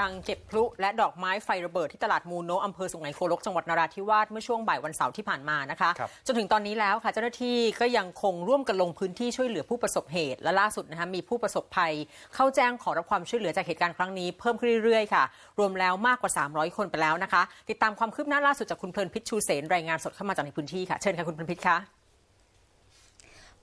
ดังเก็บพลุและดอกไม้ไฟระเบิดที่ตลาดมูโนะอำเภอสุไหงโกลกจังหวัดนราธิวาสเมื่อช่วงบ่ายวันเสาร์ที่ผ่านมานะคะครับจนถึงตอนนี้แล้วค่ะเจ้าหน้าที่ก็ยังคงร่วมกันลงพื้นที่ช่วยเหลือผู้ประสบเหตุ และล่าสุดนะคะมีผู้ประสบภัย เข้าแจ้งขอรับความช่วยเหลือจากเหตุการณ์ครั้งนี้เพิ่มขึ้นเรื่อยๆค่ะ รวมแล้วมากกว่า 300 คนไปแล้วนะคะ ติดตามความคืบหน้าล่าสุดจากคุณเพลินพิชชูเสนรายงานสดเข้ามาจากในพื้นที่ค่ะเชิญค่ะคุณเพลินพิชคะ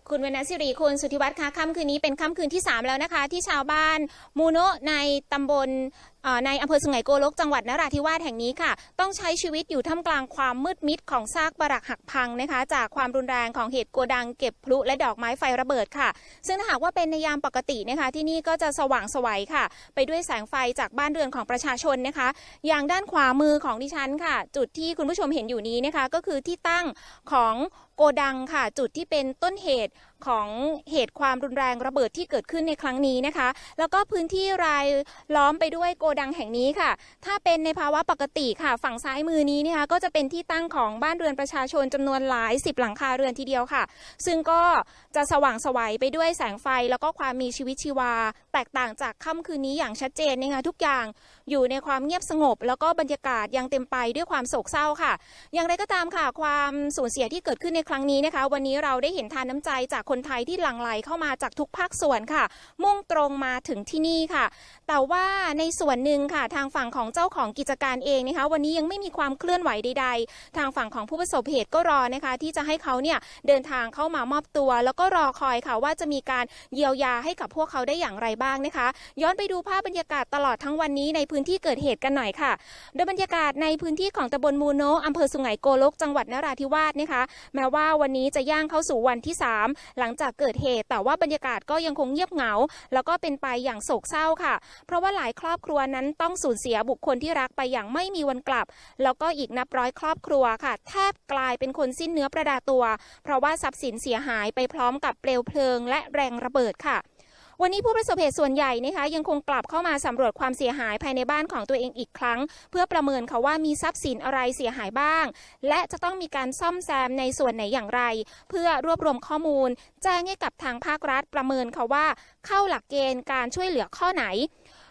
คุณวรรณศิริคุณสุทธิวัฒน์คะค่ำคืนนี้เป็นค่ำคืนที่ 3 แล้วนะคะ ที่ชาวบ้านมูโนะในตำบลเอ่อ ในอำเภอสุไหงโกลกจังหวัดนราธิวาสแห่งนี้ค่ะ ต้องใช้ชีวิตอยู่ท่ามกลางความมืดมิดของซากปรักหักพังนะคะ จากความรุนแรงของเหตุโกดังเก็บพลุและดอกไม้ไฟระเบิดค่ะ ซึ่งถ้าหากว่าเป็นในยามปกตินะคะที่นี่ก็จะสว่างไสวัยค่ะ ไปด้วยแสงไฟจากบ้านเรือนของประชาชนนะคะ อย่างด้านขวามือของดิฉันค่ะ จุดที่คุณผู้ชมเห็นอยู่นี้นะคะ ก็คือที่ตั้งของโกดังค่ะ จุดที่เป็นต้นเหตุ ของเหตุความรุนแรงระเบิดที่เกิดขึ้นในครั้งนี้นะคะ แล้วก็พื้นที่รายล้อมไปด้วยโกดังแห่งนี้ค่ะ ถ้าเป็นในภาวะปกติค่ะ ฝั่งซ้ายมือนี้นะคะก็จะเป็นที่ตั้งของบ้านเรือนประชาชนจำนวนหลายสิบหลังคาเรือนทีเดียวค่ะ ซึ่งก็จะสว่างไสวัยไปด้วยแสงไฟ แล้วก็ความมีชีวิตชีวา แตกต่างจากค่ำคืนนี้อย่างชัดเจนนะคะทุกอย่างอยู่ในความเงียบสงบ แล้วก็บรรยากาศยังเต็มไปด้วยความโศกเศร้าค่ะ อย่างไรก็ตามค่ะ ความสูญเสียที่เกิดขึ้นในครั้งนี้นะคะ วันนี้เราได้เห็นทานน้ำใจจากคนนไทยที่หลั่งไหลเข้ามาจากทุกภาคส่วนค่ะ มุ่งตรงมาถึงที่นี่ค่ะ แต่ว่าในส่วนหนึ่งค่ะ ทางฝั่งของเจ้าของกิจการเองนะคะ วันนี้ยังไม่มีความเคลื่อนไหวใด ๆ ทางฝั่งของผู้ประสบเหตุก็รอนะคะ ที่จะให้เขาเนี่ยเดินทางเข้ามามอบตัว แล้วก็รอคอยค่ะว่าจะมีการเยียวยาให้กับพวกเขาได้อย่างไรบ้างนะคะ ย้อนไปดูภาพบรรยากาศตลอดทั้งวันนี้ในพื้นที่เกิดเหตุกันหน่อยค่ะ โดยบรรยากาศในพื้นที่ของตำบลมูโนะอำเภอสุไหงโกลกจังหวัดนราธิวาสนะคะ แม้ว่าวันนี้จะย่างเข้าสู่วันที่ 3หลังจากเกิดเหตุ แต่ว่าบรรยากาศก็ยังคงเงียบเหงา แล้วก็เป็นไปอย่างโศกเศร้าค่ะ เพราะว่าหลายครอบครัวนั้นต้องสูญเสียบุคคลที่รักไปอย่างไม่มีวันกลับ แล้วก็อีกนับร้อยครอบครัวค่ะ แทบกลายเป็นคนสิ้นเนื้อประดาตัว เพราะว่าทรัพย์สินเสียหายไปพร้อมกับเปลวเพลิงและแรงระเบิดค่ะ วันนี้ผู้ประสบเหตุส่วนใหญ่นะคะยังคงกลับเข้ามาสำรวจความเสียหายภายในบ้านของตัวเองอีกครั้ง เพื่อประเมินค่ะว่ามีทรัพย์สินอะไรเสียหายบ้าง และจะต้องมีการซ่อมแซมในส่วนไหนอย่างไร เพื่อรวบรวมข้อมูล แจ้งให้กับทางภาครัฐประเมินค่ะว่า เข้าหลักเกณฑ์การช่วยเหลือข้อไหน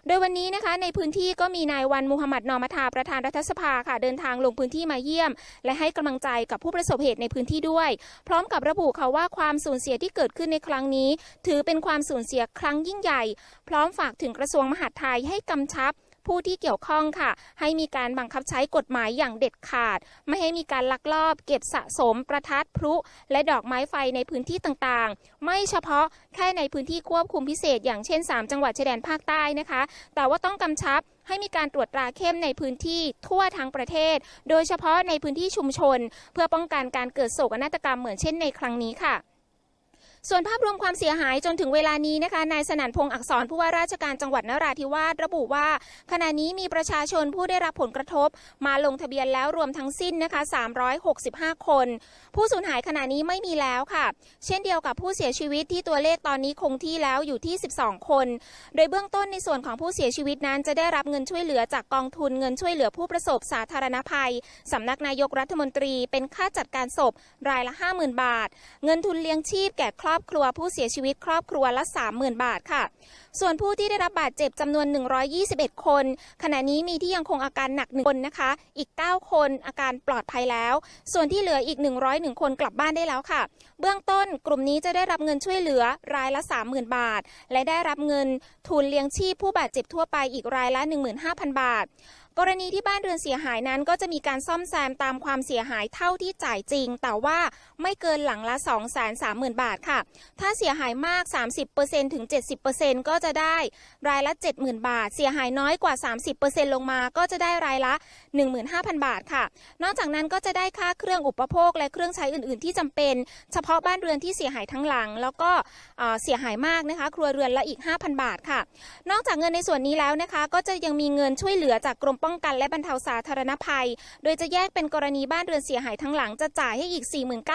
โดยวันนี้นะคะในพื้นที่ก็มีนายวันมูฮัมหมัดนอมทาประธานรัฐสภาค่ะเดินทางลงพื้นที่มาเยี่ยม และให้กำลังใจกับผู้ประสบเหตุในพื้นที่ด้วย พร้อมกับระบุค่ะว่าความสูญเสียที่เกิดขึ้นในครั้งนี้ ถือเป็นความสูญเสียครั้งยิ่งใหญ่ พร้อมฝากถึงกระทรวงมหาดไทยให้กำชับ ผู้ที่เกี่ยวข้องค่ะ ให้มีการบังคับใช้กฎหมายอย่างเด็ดขาด ไม่ให้มีการลักลอบเก็บสะสมประทัดพลุ และดอกไม้ไฟในพื้นที่ต่างๆ ไม่เฉพาะแค่ในพื้นที่ควบคุมพิเศษ อย่างเช่น 3 จังหวัดชายแดนภาคใต้นะคะ แต่ว่าต้องกำชับให้มีการตรวจตราเข้มในพื้นที่ทั่วทั้งประเทศ โดยเฉพาะในพื้นที่ชุมชน เพื่อป้องกันการเกิดโศกนาฏกรรมเหมือนเช่นในครั้งนี้ค่ะ ส่วนภาพรวมความเสียหายจนถึงเวลานี้นะคะ นายสนั่นพงษ์อักษรผู้ว่าราชการจังหวัดนราธิวาสระบุว่า ขณะนี้มีประชาชนผู้ได้รับผลกระทบ มาลงทะเบียนแล้วรวมทั้งสิ้นนะคะ 365 คน ผู้สูญหายขณะนี้ไม่มีแล้วค่ะ เช่นเดียวกับผู้เสียชีวิตที่ตัวเลขตอนนี้คงที่แล้วอยู่ที่ 12 คน โดยเบื้องต้นในส่วนของผู้เสียชีวิตนั้น จะได้รับเงินช่วยเหลือจากกองทุนเงินช่วยเหลือผู้ประสบสาธารณภัยสำนักนายกรัฐมนตรี เป็นค่าจัดการศพรายละ 50,000 บาท เงินทุนเลี้ยงชีพแก่ครอบครัวผู้เสียชีวิตครอบครัวละ 30,000 บาทค่ะ ส่วนผู้ที่ได้รับบาดเจ็บจำนวน 121 คน ขณะนี้มีที่ยังคงอาการหนักหนึ่งคนนะคะ อีก 9 คนอาการปลอดภัยแล้ว ส่วนที่เหลืออีก 101 คนกลับบ้านได้แล้วค่ะ เบื้องต้นกลุ่มนี้จะได้รับเงินช่วยเหลือรายละ 30,000 บาท และได้รับเงินทุนเลี้ยงชีพผู้บาดเจ็บทั่วไปอีกรายละ 15,000 บาท กรณีที่บ้านเรือนเสียหายนั้นก็จะมีการซ่อมแซมตามความเสียหายเท่าที่จ่ายจริง แต่ว่าไม่เกินหลังละ 230,000 บาทค่ะ ถ้าเสียหายมาก 30%ถึง 70%ก็จะได้รายละ 70,000 บาท เสียหายน้อยกว่า 30%ลงมาก็จะได้รายละ 15,000 บาทค่ะ นอกจากนั้นก็จะได้ค่าเครื่องอุปโภคและเครื่องใช้อื่น ๆ ที่จำเป็น เฉพาะบ้านเรือนที่เสียหายทั้งหลัง แล้วก็เอ่อเสียหายมากนะคะ ครัวเรือนละอีก 5,000 บาทค่ะ นอกจากเงินในส่วนนี้แล้วนะคะ ก็จะยังมีเงินช่วยเหลือจากกรมป้องกันและบรรเทาสาธารณภัย โดยจะแยกเป็นกรณีบ้านเรือนเสียหายทั้งหลังจะจ่ายให้อีก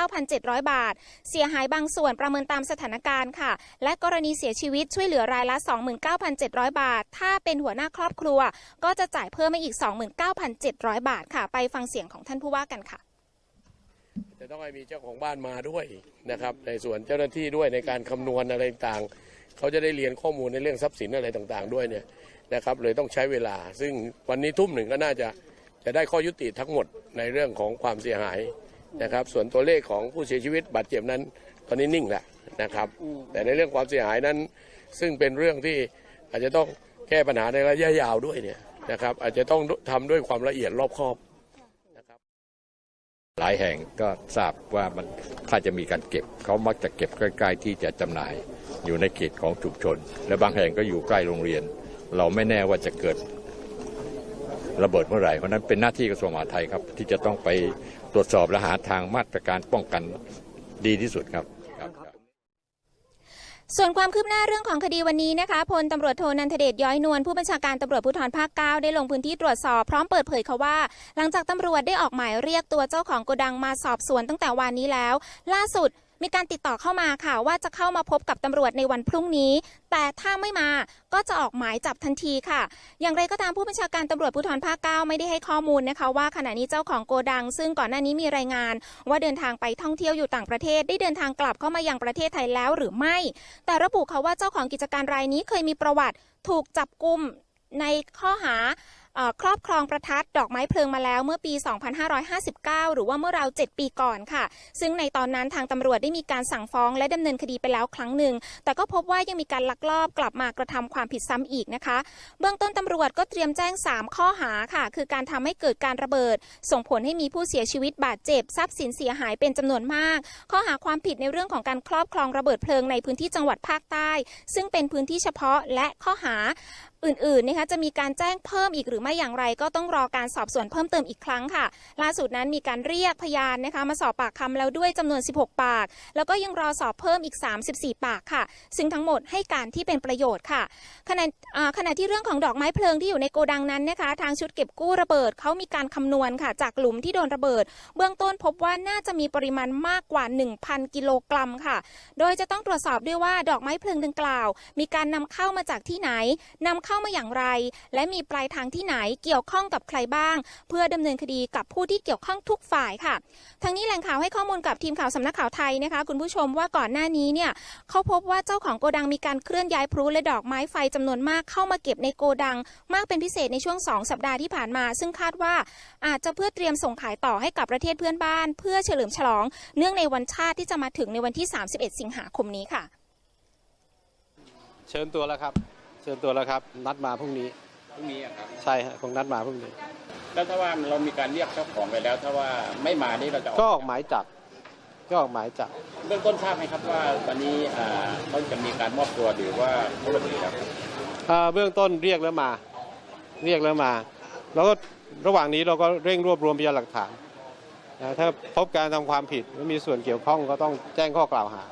49,700 บาท เสียหายบางส่วนประเมินตามสถานการณ์ค่ะ และกรณีเสียชีวิตช่วยเหลือรายละ 29,700 บาท ถ้าเป็นหัวหน้าครอบครัว ก็จะจ่ายเพิ่มมาอีก 29,700 บาทค่ะ ไปฟังเสียงของท่านผู้ว่ากันค่ะจะต้องให้มีเจ้าของบ้านมาด้วยนะครับ ในส่วนเจ้าหน้าที่ด้วยในการคำนวณอะไรต่างเขาจะได้เรียนข้อมูลในเรื่องทรัพย์สินอะไรต่างๆ ด้วยเนี่ย นะครับเลยต้องใช้เวลา ซึ่งวันนี้ทุ่มหนึ่งก็น่าจะจะได้ข้อยุติทั้งหมดในเรื่องของความเสียหายนะครับ ส่วนตัวเลขของผู้เสียชีวิตบาดเจ็บนั้น ตอนนี้นิ่งแล้วนะครับ แต่ในเรื่องความเสียหายนั้น ซึ่งเป็นเรื่องที่อาจจะต้องแก้ปัญหาในระยะยาวด้วยเนี่ยนะครับ อาจจะต้องทำด้วยความละเอียดรอบคอบนะครับหลายแห่งก็ทราบว่ามันถ้าจะมีการเก็บเขามักจะเก็บใกล้ ๆ ที่จะจำหน่ายอยู่ในเขตของชุมชน และบางแห่งก็อยู่ใกล้โรงเรียน เราไม่แน่ว่าจะเกิดระเบิดเมื่อไหร่ เพราะนั้นเป็นหน้าที่กระทรวงมหาดไทยครับ ที่จะต้องไปตรวจสอบและหาทางมาตรการป้องกันดีที่สุดครับส่วนความคืบหน้าเรื่องของคดีวันนี้นะคะพลตำรวจโทนันทเดชย้อยนวลผู้บัญชาการตำรวจภูธรภาค9ได้ลงพื้นที่ตรวจสอบพร้อมเปิดเผยค่ะว่า หลังจากตำรวจได้ออกหมายเรียกตัวเจ้าของโกดังมาสอบสวนตั้งแต่วันนี้แล้ว ล่าสุด มีการติดต่อเข้ามาค่ะ ว่าจะเข้ามาพบกับตำรวจในวันพรุ่งนี้ แต่ถ้าไม่มาก็จะออกหมายจับทันทีค่ะ อย่างไรก็ตามผู้บัญชาการตำรวจภูธรภาค9ไม่ได้ให้ข้อมูลนะคะ ว่าขณะนี้เจ้าของโกดัง ซึ่งก่อนหน้านี้มีรายงาน ว่าเดินทางไปท่องเที่ยวอยู่ต่างประเทศได้เดินทางกลับเข้ามายังประเทศไทยแล้วหรือไม่ แต่ระบุค่ะว่าเจ้าของกิจการรายนี้เคยมีประวัติถูกจับกุมในข้อหา ครอบครองประทัดดอกไม้เพลิงมาแล้วเมื่อปี 2559 หรือว่าเมื่อราว 7 ปีก่อนค่ะ ซึ่งในตอนนั้นทางตำรวจได้มีการสั่งฟ้องและดำเนินคดีไปแล้วครั้งหนึ่ง แต่ก็พบว่ายังมีการลักลอบกลับมากระทำความผิดซ้ำอีกนะคะ เบื้องต้นตำรวจก็เตรียมแจ้ง 3 ข้อหาค่ะ คือการทำให้เกิดการระเบิด ส่งผลให้มีผู้เสียชีวิตบาดเจ็บทรัพย์สินเสียหายเป็นจำนวนมาก ข้อหาความผิดในเรื่องของการครอบครองระเบิดเพลิงในพื้นที่จังหวัดภาคใต้ ซึ่งเป็นพื้นที่เฉพาะและข้อหาอื่นๆนะคะจะมีการแจ้งเพิ่มอีกหรือไม่อย่างไร ก็ต้องรอการสอบสวนเพิ่มเติมอีกครั้งค่ะ ล่าสุดนั้นมีการเรียกพยานนะคะมาสอบปากคำแล้วด้วยจำนวน 16 ปาก แล้วก็ยังรอสอบเพิ่มอีก 34 ปากค่ะ ซึ่งทั้งหมดให้การที่เป็นประโยชน์ค่ะขณะขณะที่เรื่องของดอกไม้เพลิงที่อยู่ในโกดังนั้นนะคะทางชุดเก็บกู้ระเบิดเขามีการคำนวณค่ะ จากหลุมที่โดนระเบิด เบื้องต้นพบว่าน่าจะมีปริมาณมากกว่า 1,000 กิโลกรัมค่ะ โดยจะต้องตรวจสอบด้วยว่าดอกไม้เพลิงดังกล่าว มีการนำเข้ามาจากที่ไหนนำเข้ามาอย่างไร และมีปลายทางที่ไหนเกี่ยวข้องกับใครบ้าง เพื่อดำเนินคดีกับผู้ที่เกี่ยวข้องทุกฝ่ายค่ะทั้งนี้แหล่งข่าวให้ข้อมูลกับทีมข่าวสำนักข่าวไทยนะคะ คุณผู้ชมว่าก่อนหน้านี้เนี่ยเขาพบว่าเจ้าของโกดังมีการเคลื่อนย้ายพลุและดอกไม้ไฟจำนวนมากเข้ามาเก็บในโกดัง มากเป็นพิเศษในช่วง 2 สัปดาห์ที่ผ่านมา ซึ่งคาดว่าอาจจะเพื่อเตรียมส่งขายต่อให้กับประเทศเพื่อนบ้าน เพื่อเฉลิมฉลอง เนื่องในวันชาติที่จะมาถึงในวันที่ 31 สิงหาคมนี้ค่ะ เชิญตัวแล้วครับ เชิญตัวแล้วครับ นัดมาพรุ่งนี้ พรุ่งนี้อะครับ ใช่ฮะคงนัดมาพรุ่งนี้ แล้วถ้าว่าเรามีการเรียกเจ้าของไปแล้ว ถ้าว่าไม่มานี่เราจะก็ออกหมายจับก็ออกหมายจับเบื้องต้นทราบไหมครับว่าวันนี้อ่าเขาจะมีการมอบตัวหรือว่าเขาหลบหนีครับอ่าเบื้องต้นเรียกแล้วมา เรียกแล้วมา แล้วก็ระหว่างนี้เราก็เร่งรวบรวมพยานหลักฐานนะถ้าพบการทำความผิดและมีส่วนเกี่ยวข้องก็ต้องแจ้งข้อกล่าวหา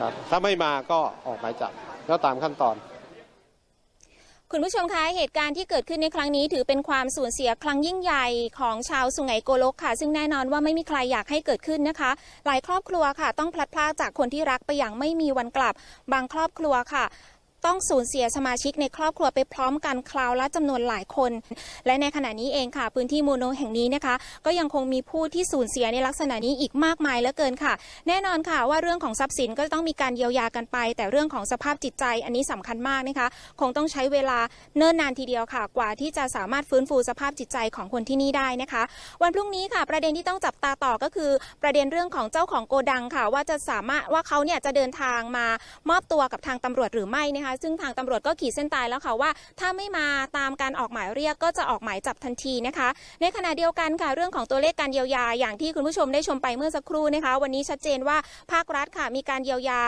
ครับถ้าไม่มาก็ออกหมายจับแล้วตามขั้นตอน คุณผู้ชมคะเหตุการณ์ที่เกิดขึ้นในครั้งนี้ถือเป็นความสูญเสียครั้งยิ่งใหญ่ของชาวสุไหงโกลกค่ะ ซึ่งแน่นอนว่าไม่มีใครอยากให้เกิดขึ้นนะคะ หลายครอบครัวค่ะ ต้องพลัดพรากจากคนที่รักไปอย่างไม่มีวันกลับ บางครอบครัวค่ะ ต้องสูญเสียสมาชิกในครอบครัวไปพร้อมกันคราวละจำนวนหลายคน และในขณะนี้เองค่ะ พื้นที่โมโนแห่งนี้นะคะ ก็ยังคงมีผู้ที่สูญเสียในลักษณะนี้อีกมากมายเหลือเกินค่ะ แน่นอนค่ะว่าเรื่องของทรัพย์สินก็ต้องมีการเยียวยากันไป แต่เรื่องของสภาพจิตใจอันนี้สำคัญมากนะคะ คงต้องใช้เวลาเนิ่นนานทีเดียวค่ะ กว่าที่จะสามารถฟื้นฟูสภาพจิตใจของคนที่นี่ได้นะคะ วันพรุ่งนี้ค่ะ ประเด็นที่ต้องจับตาต่อก็คือ ประเด็นเรื่องของเจ้าของโกดังค่ะ ว่าจะสามารถว่าเขาเนี่ยจะเดินทางมามอบตัวกับทางตำรวจหรือไม่นะคะซึ่งทางตำรวจก็ขีดเส้นตายแล้วค่ะว่า ถ้าไม่มาตามการออกหมายเรียกก็จะออกหมายจับทันทีนะคะ ในขณะเดียวกันค่ะเรื่องของตัวเลขการเยียวยาอย่างที่คุณผู้ชมได้ชมไปเมื่อสักครู่นะคะ วันนี้ชัดเจนว่าภาครัฐค่ะมีการเยียวยา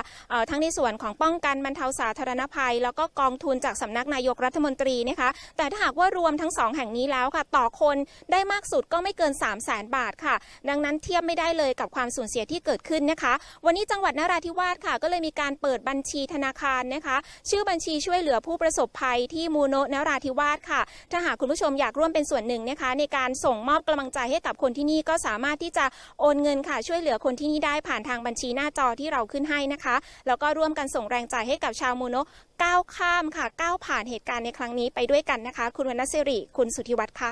ทั้งในส่วนของป้องกันบรรเทาสาธารณภัย แล้วก็กองทุนจากสำนักนายกรัฐมนตรีนะคะ แต่ถ้าหากว่ารวมทั้งสองแห่งนี้แล้วค่ะ ต่อคนได้มากสุดก็ไม่เกิน 3 0 0แสนบาทค่ะ ดังนั้นเทียบไม่ได้เลยกับความสูญเสียที่เกิดขึ้นนะคะ วันนี้จังหวัดนราธิวาสค่ะ ก็เลยมีการเปิดบัญชีธนาคารนะคะชื่อบัญชีช่วยเหลือผู้ประสบภัยที่มูโนะนราธิวาสค่ะ ถ้าหากคุณผู้ชมอยากร่วมเป็นส่วนหนึ่งนะคะ ในการส่งมอบกำลังใจให้กับคนที่นี่ก็สามารถที่จะโอนเงินค่ะ ช่วยเหลือคนที่นี่ได้ผ่านทางบัญชีหน้าจอที่เราขึ้นให้นะคะ แล้วก็ร่วมกันส่งแรงใจให้กับชาวมูโนะก้าวข้ามค่ะก้าวผ่านเหตุการณ์ในครั้งนี้ไปด้วยกันนะคะ คุณวรรณศิริ คุณสุทธิวัฒน์ค่ะ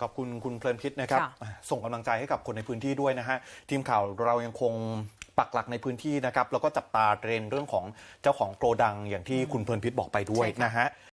ขอบคุณคุณเพลินพิษนะครับค่ะอะส่งกำลังใจให้กับคนในพื้นที่ด้วยนะฮะ ทีมข่าวเรายังคง ปักหลักในพื้นที่นะครับ แล้วก็จับตาเทรนด์เรื่องของเจ้าของโกดังอย่างที่คุณเพลินพิษบอกไปด้วยใช่ค่ะนะฮะ